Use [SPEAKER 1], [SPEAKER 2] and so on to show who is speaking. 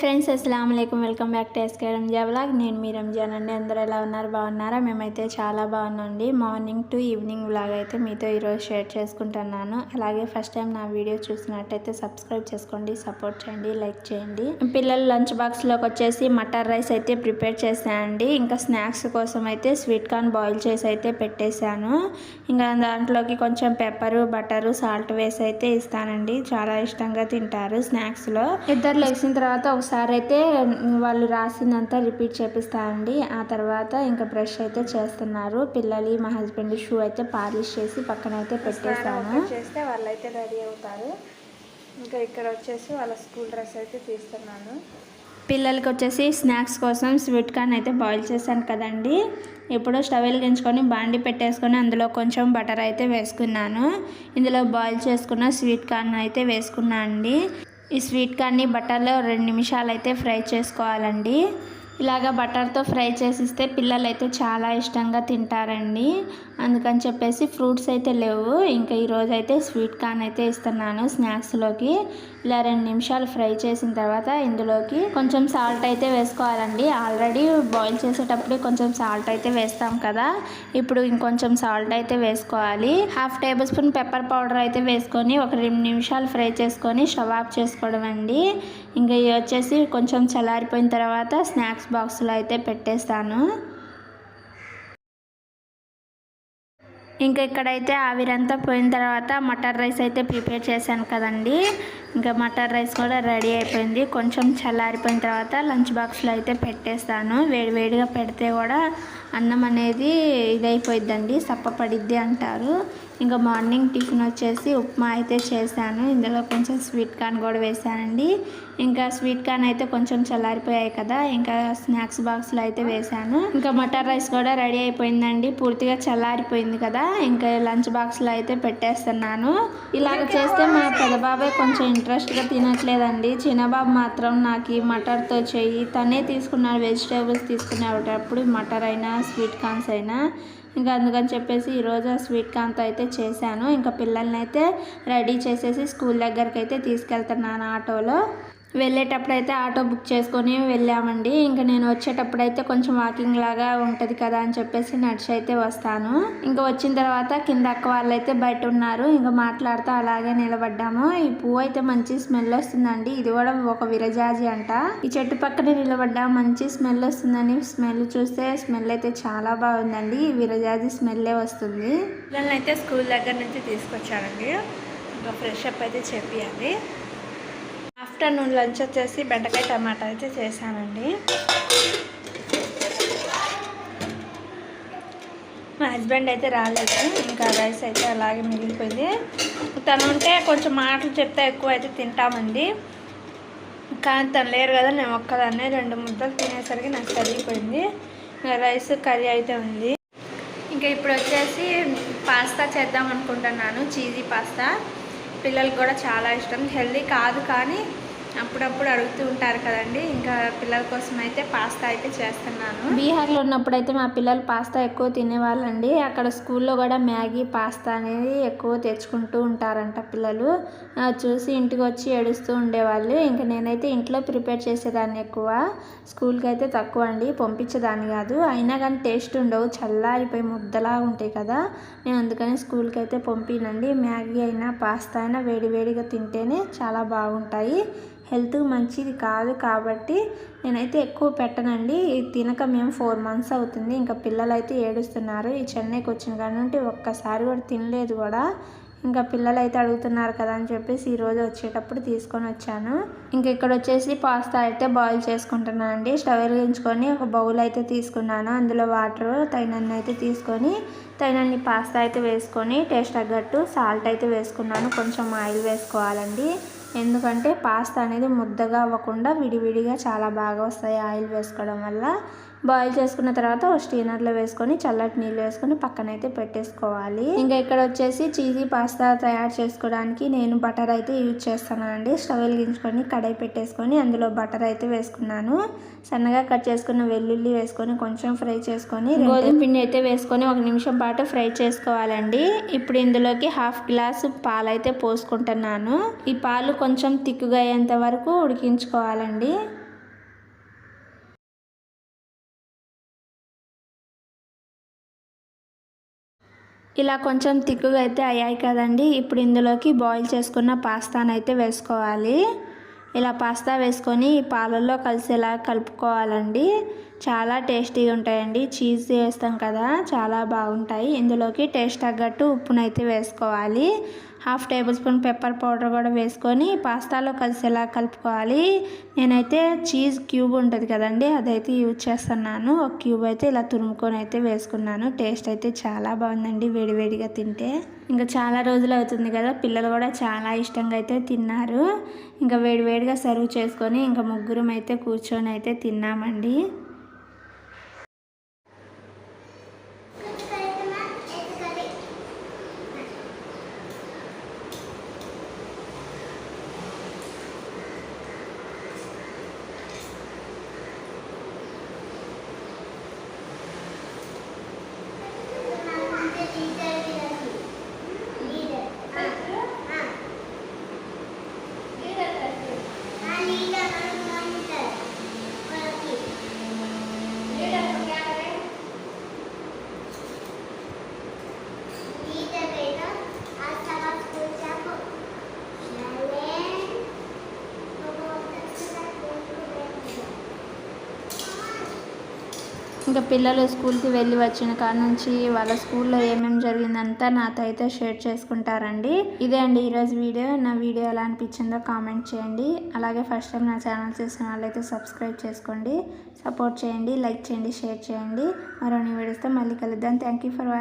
[SPEAKER 1] Friends అస్సలం అయికం welcome back to SK Ranja vlog. నేను మీ రంజాన్ అండి అందరూ ఎలా ఉన్నారు? బాగున్నారా? మేమైతే చాలా బాగున్నాండి మార్నింగ్ టు ఈవినింగ్ వ్లాగ్ అయితే మీతో ఈరోజు షేర్ చేసుకుంటున్నాను. అలాగే ఫస్ట్ టైం నా వీడియో చూసినట్టయితే సబ్స్క్రైబ్ చేసుకోండి సపోర్ట్ చేయండి లైక్ చేయండి. పిల్లలు లంచ్ బాక్స్లోకి వచ్చేసి మటర్ రైస్ అయితే ప్రిపేర్ చేశానండి. ఇంకా స్నాక్స్ కోసం అయితే స్వీట్ కార్న్ బాయిల్ చేసి అయితే పెట్టేశాను. ఇంకా దాంట్లోకి కొంచెం పెప్పరు బటరు సాల్ట్ వేసి అయితే ఇస్తానండి. చాలా ఇష్టంగా తింటారు స్నాక్స్లో. ఇద్దరు లేచిన తర్వాత ఒకసారి అయితే వాళ్ళు రాసిందంతా రిపీట్ చేపిస్తానండి ఆ తర్వాత ఇంకా బ్రష్ అయితే చేస్తున్నారు. పిల్లలు మా హస్బెండ్ షూ అయితే పాలిష్ చేసి పక్కన అయితే పెట్టేశాను
[SPEAKER 2] చేస్తే వాళ్ళు అయితే రెడీ అవుతారు. ఇంకా ఇక్కడ వచ్చేసి వాళ్ళ స్కూల్ డ్రెస్ అయితే తీస్తున్నాను.
[SPEAKER 1] పిల్లలకి వచ్చేసి స్నాక్స్ కోసం స్వీట్ కార్న్ అయితే బాయిల్ చేశాను కదండి. ఇప్పుడు స్టవ్ వెలిగించుకొని బాండి పెట్టేసుకొని అందులో కొంచెం బటర్ అయితే వేసుకున్నాను. ఇందులో బాయిల్ చేసుకున్న స్వీట్ కార్న్ అయితే వేసుకున్నాను అండి. ఈ స్వీట్ కార్న్ని బటర్లో రెండు నిమిషాలు అయితే ఫ్రై చేసుకోవాలండి. ఇలాగ బటర్తో ఫ్రై చేసిస్తే పిల్లలు అయితే చాలా ఇష్టంగా తింటారండి. అందుకని చెప్పేసి ఫ్రూట్స్ అయితే లేవు. ఇంకా ఈరోజు అయితే స్వీట్ కార్న్ అయితే ఇస్తున్నాను స్నాక్స్లోకి. ఇలా రెండు నిమిషాలు ఫ్రై చేసిన తర్వాత ఇందులోకి కొంచెం సాల్ట్ అయితే వేసుకోవాలండి. ఆల్రెడీ బాయిల్ చేసేటప్పుడు కొంచెం సాల్ట్ అయితే వేస్తాం కదా. ఇప్పుడు ఇంకొంచెం సాల్ట్ అయితే వేసుకోవాలి. Half tablespoon pepper powder అయితే వేసుకొని ఒక రెండు నిమిషాలు ఫ్రై చేసుకొని షవాబ్ చేసుకోవడం అండి ఇంకా ఇవి వచ్చేసి కొంచెం చల్లారిపోయిన తర్వాత స్నాక్స్ బాక్స్లో అయితే పెట్టేస్తాను. ఇంకా ఇక్కడైతే ఆవిరంతా పోయిన తర్వాత మటర్ రైస్ అయితే ప్రిపేర్ చేశాను కదండి. ఇంకా మటర్ రైస్ కూడా రెడీ అయిపోయింది. కొంచెం చల్లారిపోయిన తర్వాత లంచ్ బాక్స్లో అయితే పెట్టేస్తాను. వేడి వేడిగా పెడితే కూడా అన్నం అనేది ఇదైపోయిద్దండి. సప్పపడిద్ది అంటారు. ఇంకా మార్నింగ్ టిఫిన్ వచ్చేసి ఉప్మా అయితే చేశాను. ఇందులో కొంచెం స్వీట్ కార్న్ కూడా వేసానండి ఇంకా స్వీట్ కార్న్ అయితే కొంచెం చల్లారిపోయాయి కదా ఇంకా స్నాక్స్ బాక్స్లో అయితే వేసాను ఇంకా మటర్ రైస్ కూడా రెడీ అయిపోయిందండి. పూర్తిగా చల్లారిపోయింది కదా ఇంకా లంచ్ బాక్స్లో అయితే పెట్టేస్తున్నాను. ఇలాగ చేస్తే మా పెద్దబాబాయ్ కొంచెం ఇంట్రెస్ట్గా తినట్లేదండి. చిన్నబాబు మాత్రం నాకు ఈ మటర్తో చెయ్యి. తనే తీసుకున్నాడు వెజిటేబుల్స్ తీసుకునేటప్పుడు మటర్ అయినా స్వీట్ కార్న్స్ అయినా ఇంకా అందుకని చెప్పేసి ఈరోజు ఆ స్వీట్ కార్న్తో అయితే చేశాను. ఇంకా పిల్లల్ని అయితే రెడీ చేసేసి స్కూల్ దగ్గరికి అయితే తీసుకెళ్తున్నాను ఆటోలో. వెళ్ళేటప్పుడు అయితే ఆటో బుక్ చేసుకొని వెళ్ళామండి. ఇంకా నేను వచ్చేటప్పుడు అయితే కొంచెం వాకింగ్ లాగా ఉంటుంది కదా అని చెప్పేసి నడిచి అయితే వస్తాను. ఇంకా వచ్చిన తర్వాత కింద అక్క వాళ్ళు అయితే బయట ఉన్నారు. ఇంకా మాట్లాడుతూ అలాగే నిలబడ్డాము. ఈ పువ్వు అయితే మంచి స్మెల్ వస్తుందండి. ఇది కూడా ఒక విరజాజి అంట. ఈ చెట్టు పక్కనే నిలబడ్డా మంచి స్మెల్ వస్తుందని స్మెల్ చూస్తే స్మెల్ అయితే చాలా బాగుందండి. విరజాజి స్మెల్లే వస్తుంది.
[SPEAKER 2] పిల్లల్ని అయితే స్కూల్ దగ్గర నుంచి తీసుకొచ్చానండి ఇంకా ఫ్రెష్ అప్ అయితే అండి ఆఫ్టర్నూన్ లంచ్ వచ్చేసి బెండకాయ టమాటా అయితే చేశానండి. మా హస్బెండ్ అయితే రాలేదు ఇంకా రైస్ అయితే అలాగే మిగిలిపోయింది. తను ఉంటే కొంచెం మాటలు చెప్తే ఎక్కువ అయితే తింటామండి. కానీ తను లేరు కదా నేను ఒక్కదాన్నే రెండు ముద్దలు తినేసరికి నాకు సరిగిపోయింది రైస్ కర్రీ అయితే ఉంది. ఇంకా ఇప్పుడు వచ్చేసి పాస్తా చేద్దాం అనుకుంటున్నాను చీజీ పాస్తా. పిల్లలకు కూడా చాలా ఇష్టం హెల్దీ కాదు కానీ అప్పుడప్పుడు అడుగుతూ ఉంటారు కదండి. ఇంకా పిల్లల కోసం అయితే పాస్తా అయితే చేస్తున్నాను.
[SPEAKER 1] బీహార్లో ఉన్నప్పుడు అయితే మా పిల్లలు పాస్తా ఎక్కువ తినేవాళ్ళండి. అక్కడ స్కూల్లో కూడా మ్యాగీ పాస్తా అనేది ఎక్కువ తెచ్చుకుంటూ ఉంటారంట పిల్లలు. చూసి ఇంటికి వచ్చి ఏడుస్తూ ఉండేవాళ్ళు. ఇంకా నేనైతే ఇంట్లో ప్రిపేర్ చేసేదాన్ని ఎక్కువ. స్కూల్కి అయితే తక్కువ అండి. పంపించేదాన్ని కాదు. అయినా కానీ టేస్ట్ ఉండవు. చల్లారిపోయి ముద్దలా ఉంటాయి కదా. నేను అందుకని స్కూల్కి అయితే పంపినండి. మ్యాగీ అయినా పాస్తా అయినా వేడివేడిగా తింటేనే చాలా బాగుంటాయి. హెల్త్ మంచిది కాదు కాబట్టి నేనైతే ఎక్కువ పెట్టనండి. తినక మేము ఫోర్ మంత్స్ అవుతుంది. ఇంకా పిల్లలు అయితే ఏడుస్తున్నారు. ఈ చెన్నైకి వచ్చిన కాడి నుండి ఒక్కసారి కూడా తినలేదు కూడా. ఇంకా పిల్లలు అయితే అడుగుతున్నారు కదా అని చెప్పేసి ఈరోజు వచ్చేటప్పుడు తీసుకొని వచ్చాను. ఇంకా ఇక్కడ వచ్చేసి పాస్తా అయితే బాయిల్ చేసుకుంటున్నాను అండి. స్టవ్ వెలిగించుకొని ఒక బౌల్ అయితే తీసుకున్నాను. అందులో వాటర్ తగినన్ని అయితే తీసుకొని తగినన్ని పాస్తా అయితే వేసుకొని టేస్ట్ తగ్గట్టు సాల్ట్ అయితే వేసుకున్నాను. కొంచెం ఆయిల్ వేసుకోవాలండి. ఎందుకంటే పాస్తా అనేది ముద్దగా అవ్వకుండా విడివిడిగా చాలా బాగా వస్తాయి ఆయిల్ వేసుకోవడం వల్ల. బాయిల్ చేసుకున్న తర్వాత ఒక స్టీనర్లో వేసుకొని చల్లటి నీళ్ళు వేసుకొని పక్కనైతే పెట్టేసుకోవాలి. ఇంకా ఇక్కడ వచ్చేసి చీజీ పాస్తా తయారు చేసుకోవడానికి నేను బటర్ అయితే యూజ్ చేస్తానండి స్టవ్ వెలిగించుకొని కడాయి పెట్టేసుకొని అందులో బటర్ అయితే వేసుకున్నాను. సన్నగా కట్ చేసుకున్న వెల్లుల్లి వేసుకొని కొంచెం ఫ్రై చేసుకొని గోధుమ పిండి అయితే వేసుకొని ఒక నిమిషం పాటు ఫ్రై చేసుకోవాలండి. ఇప్పుడు ఇందులోకి హాఫ్ గ్లాస్ పాలు అయితే పోసుకుంటున్నాను. ఈ పాలు కొంచెం తిక్కుగా అయ్యేంత వరకు ఉడికించుకోవాలండి. ఇలా కొంచెం తిక్కుగా అయితే అయ్యాయి కదండి. ఇప్పుడు ఇందులోకి బాయిల్ చేసుకున్న పాస్తాను అయితే వేసుకోవాలి. ఇలా పాస్తా వేసుకొని పాలల్లో కలిసేలా కలుపుకోవాలండి. చాలా టేస్టీగా ఉంటాయండి. చీజ్ వేస్తాం కదా చాలా బాగుంటాయి. ఇందులోకి టేస్ట్ తగ్గట్టు ఉప్పునైతే వేసుకోవాలి. Half tablespoon pepper powder కూడా వేసుకొని పాస్తాలో కలిసేలా కలుపుకోవాలి. నేనైతే చీజ్ క్యూబ్ ఉంటుంది కదండి అదైతే యూజ్ చేస్తున్నాను. ఒక క్యూబ్ అయితే ఇలా తురుముకొని అయితే వేసుకున్నాను. టేస్ట్ అయితే చాలా బాగుందండి వేడివేడిగా తింటే. ఇంకా చాలా రోజులు అవుతుంది కదా పిల్లలు కూడా చాలా ఇష్టంగా అయితే తిన్నారు. ఇంకా వేడివేడిగా సర్వ్ చేసుకొని ఇంకా ముగ్గురం అయితే కూర్చొని అయితే తిన్నామండి. ఇంకా పిల్లలు స్కూల్కి వెళ్ళి వచ్చిన కాడ నుంచి వాళ్ళ స్కూల్లో ఏమేమి జరిగిందంతా నాతో అయితే షేర్ చేసుకుంటారండి. ఇదే అండి ఈరోజు వీడియో. నా వీడియో ఎలా అనిపించిందో కామెంట్ చేయండి. అలాగే ఫస్ట్ టైం నా ఛానల్ చూసిన వాళ్ళైతే సబ్స్క్రైబ్ చేసుకోండి. సపోర్ట్ చేయండి లైక్ చేయండి షేర్ చేయండి. మరో వీడియోస్తో మళ్ళీ కలుద్దాం. Thank you for